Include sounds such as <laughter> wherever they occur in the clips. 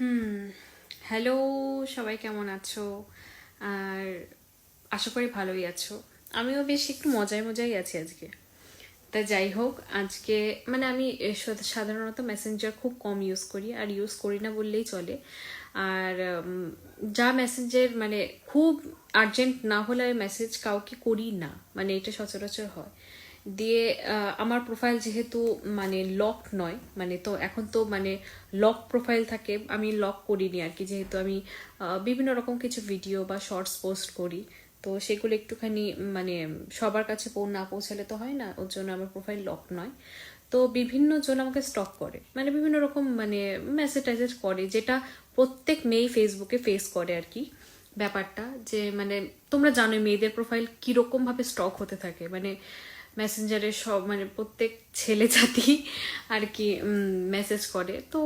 হুম hello সবাই কেমন আছো? আর আশা করি ভালোই আছো। আমিও বেশ একটু মজায় মজাই আছি আজকে। তা যাই হোক, আজকে মানে আমি সাধারণত মেসেঞ্জার খুব কম ইউজ করি, আর ইউজ করি না বললেই চলে। আর যা মেসেঞ্জের মানে খুব আর্জেন্ট না হলে মেসেজ কাউকে করি না। মানে এটা সচরাচর হয়। দিয়ে আমার প্রোফাইল যেহেতু মানে লক নয় মানে তো এখন তো মানে লক প্রোফাইল থাকে, আমি লক করিনি আর কি। যেহেতু আমি বিভিন্ন রকম কিছু ভিডিও বা শর্টস পোস্ট করি, তো সেগুলো একটুখানি মানে সবার কাছে না পৌঁছালে তো হয় না, ওর জন্য আমার প্রোফাইল লক নয়। তো বিভিন্ন জন আমাকে স্টক করে মানে বিভিন্ন রকম মানে মেসেজ ট্যাসেজ করে, যেটা প্রত্যেক মেয়েই ফেসবুকে ফেস করে আর কি। ব্যাপারটা যে মানে তোমরা জানো মেয়েদের প্রোফাইল কীরকম ভাবে স্টক হতে থাকে। মানে মেসেঞ্জারে সব মানে প্রত্যেক ছেলে জাতি আর কি মেসেজ করে। তো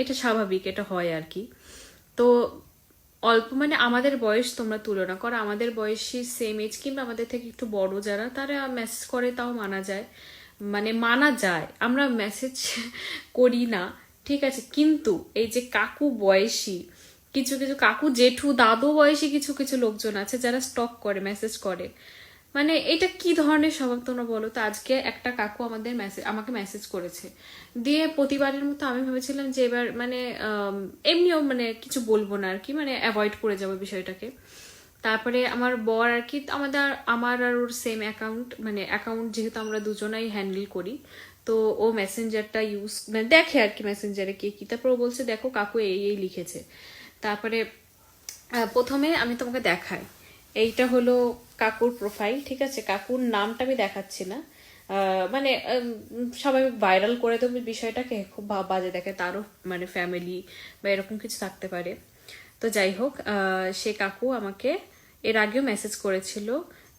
এটা স্বাভাবিক, এটা হয় আর কি। তো অল্প মানে আমাদের বয়স তোমরা তুলনা করো আমাদের বয়সী সেম এজ কিংবা আমাদের থেকে একটু বড় যারা, তারা মেসেজ করে, তাও মানা যায়। মানে মানা যায়। আমরা মেসেজ করি না, ঠিক আছে? কিন্তু এই যে কাকু বয়সী কিছু কিছু কাকু জেঠু দাদু বয়সী কিছু কিছু লোকজন আছে যারা স্টক করে মেসেজ করে। মানে এটা কি ধরনের স্বভাব তোমরা বলো তো? আজকে একটা কাকু আমাদের মেসেজ আমাকে মেসেজ করেছে। দিয়ে প্রতিবারের মতো আমি ভেবেছিলাম যে এবার মানে এমনিও মানে কিছু বলব না আর কি মানে অ্যাভয়েড করে যাব বিষয়টাকে। তারপরে আমার বর আর কি, আমাদের আমার আর ওর সেম অ্যাকাউন্ট মানে অ্যাকাউন্ট যেহেতু আমরা দুজনাই হ্যান্ডেল করি, তো ও মেসেঞ্জারটা ইউজ মানে দেখে আর কি মেসেঞ্জারে কে কি। তারপর ও বলছে, দেখো কাকু এই এই লিখেছে। তারপরে প্রথমে আমি তোমাকে দেখাই। এইটা হলো কাকুর প্রোফাইল ঠিক আছে? কাকুর নামটা আমি দেখাচ্ছি না। মানে সবাই ভাইরাল করে দেবে বিষয়টাকে খুব বাজে দেখে, তারও মানে ফ্যামিলি বা এরকম কিছু থাকতে পারে। তো যাই হোক সে কাকু আমাকে এর আগেও মেসেজ করেছিল।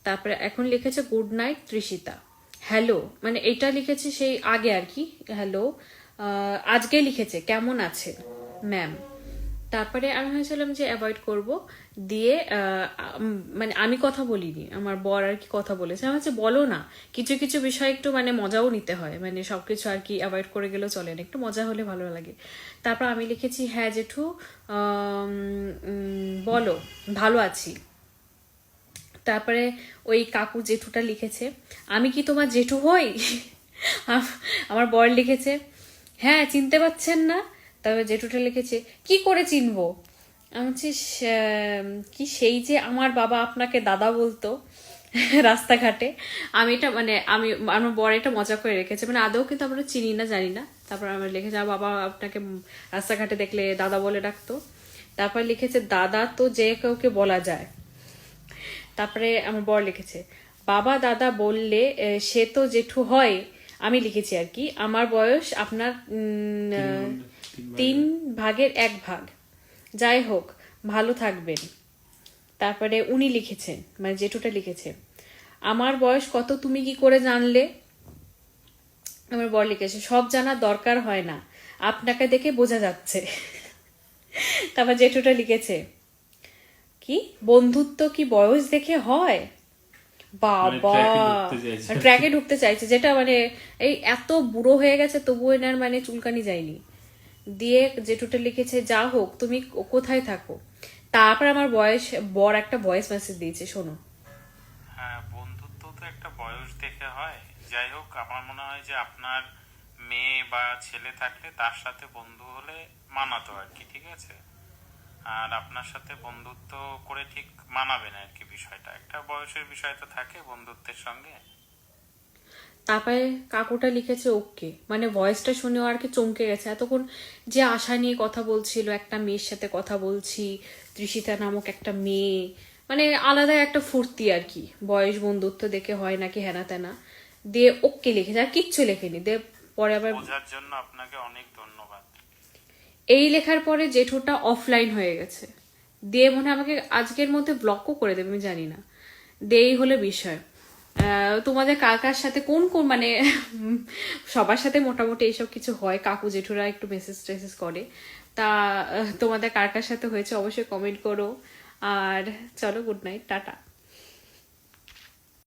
তারপরে এখন লিখেছে গুড নাইট ত্রিশিতা। হ্যালো মানে এটা লিখেছে সেই আগে আর কি। হ্যালো আজকে লিখেছে, কেমন আছে ম্যাম তারপরে আমি ভেবেছিলাম যে অ্যাভয়েড করব। দিয়ে মানে আমি কথা বলিনি। আমার বর আর কি কথা বলেছে। আমার হচ্ছে বলো না। কিছু কিছু বিষয় একটু মানে মজাও নিতে হয়। মানে সব কিছু আর কি অ্যাভয়েড করে গেলেও চলে না। একটু মজা হলে ভালো লাগে। তারপর আমি লিখেছি হ্যাঁ জেঠু বলো, ভালো আছি। তারপরে ওই কাকু জেঠুটা লিখেছে, আমি কি তোমার জেঠু হই? আমার বর লিখেছে হ্যাঁ চিনতে পারছেন না। তবে জেঠুটা লিখেছে, কি করে চিনবো? আমি হচ্ছে কি সেই যে আমার বাবা আপনাকে দাদা বলতো রাস্তাঘাটে? আমি এটা মানে আমি, আমার বর এটা মজা করে রেখেছে। মানে আদৌ কিন্তু আমরা চিনি না, জানি না। তারপর আমার লিখেছে, আমার বাবা আপনাকে রাস্তাঘাটে দেখলে দাদা বলে ডাকতো। তারপর লিখেছে, দাদা তো যে কাউকে বলা যায়। তারপরে আমার বর লিখেছে, বাবা দাদা বললে সে তো জেঠু হয় আমি লিখেছি আর কি আমার বয়স আপনার তিন ভাগের এক ভাগ। যাই হোক ভালো থাকবেন। তারপরে উনি লিখেছেন মানে জেঠুটা লিখেছে আমার বয়স কত তুমি কি করে জানলে? আমার বর লিখেছে সব জানার দরকার হয় না আপনাকে দেখে বোঝা যাচ্ছে। তারপর জেঠুটা লিখেছে কি বন্ধুত্ব কি বয়স দেখে হয়? বাবা। মানে চাইছে। ট্র্যাকে ঢুকতে চাইছে যেটা মানে এই এত বুড়ো হয়ে গেছে তবুও এনার মানে চুলকানি যায়নি। দিয়ে জেঠুটা লিখেছে যা হোক তুমি কোথায় থাকো? তারপর আমার বয়স বর একটা ভয়েস মেসেজ দিয়েছে শোনো। হ্যাঁ বন্ধুত্ব তো একটা বয়স দেখে হয়। যাই হোক আমার মনে হয় যে আপনার মেয়ে বা ছেলে থাকলে তার সাথে বন্ধু হলে মানাতো আর কি ঠিক আছে? আর আপনার সাথে বন্ধুত্ব করে ঠিক মানাবে না আর কি বিষয়টা। একটা বয়সের বিষয় তো থাকে বন্ধুত্বের সঙ্গে। তারপরে কাকুটা লিখেছে ওকে। মানে ভয়েসটা শুনেও আর কি চমকে গেছে। এতক্ষণ যে আশা নিয়ে কথা বলছিল একটা মেয়ের সাথে কথা বলছি ত্রিশিতা নামক একটা মেয়ে মানে আলাদা একটা ফুর্তি আর কি। বয়স বন্ধুত্ব দেখে হয় নাকি হেনা তেনা। দিয়ে ওকে লিখেছে আর কিচ্ছু লেখেনি। দিয়ে পরে আবার বোঝার জন্য আপনাকে অনেক ধন্যবাদ। এই লেখার পরে জেঠুটা অফলাইন হয়ে গেছে। দিয়ে মনে আমাকে আজকের মধ্যে ব্লকও করে দেবে, আমি জানি না। দিয়ে এই হলো বিষয়। তোমাদের কার কার সাথে কোন কোন মানে <laughs> সবার সাথে মোটামুটি এইসব কিছু হয়? কাকু, জেঠুরা একটু মেসেজ টেসেজ করে। তা তোমাদের কার কার সাথে হয়েছে অবশ্যই কমেন্ট করো। আর চলো গুড নাইট টাটা।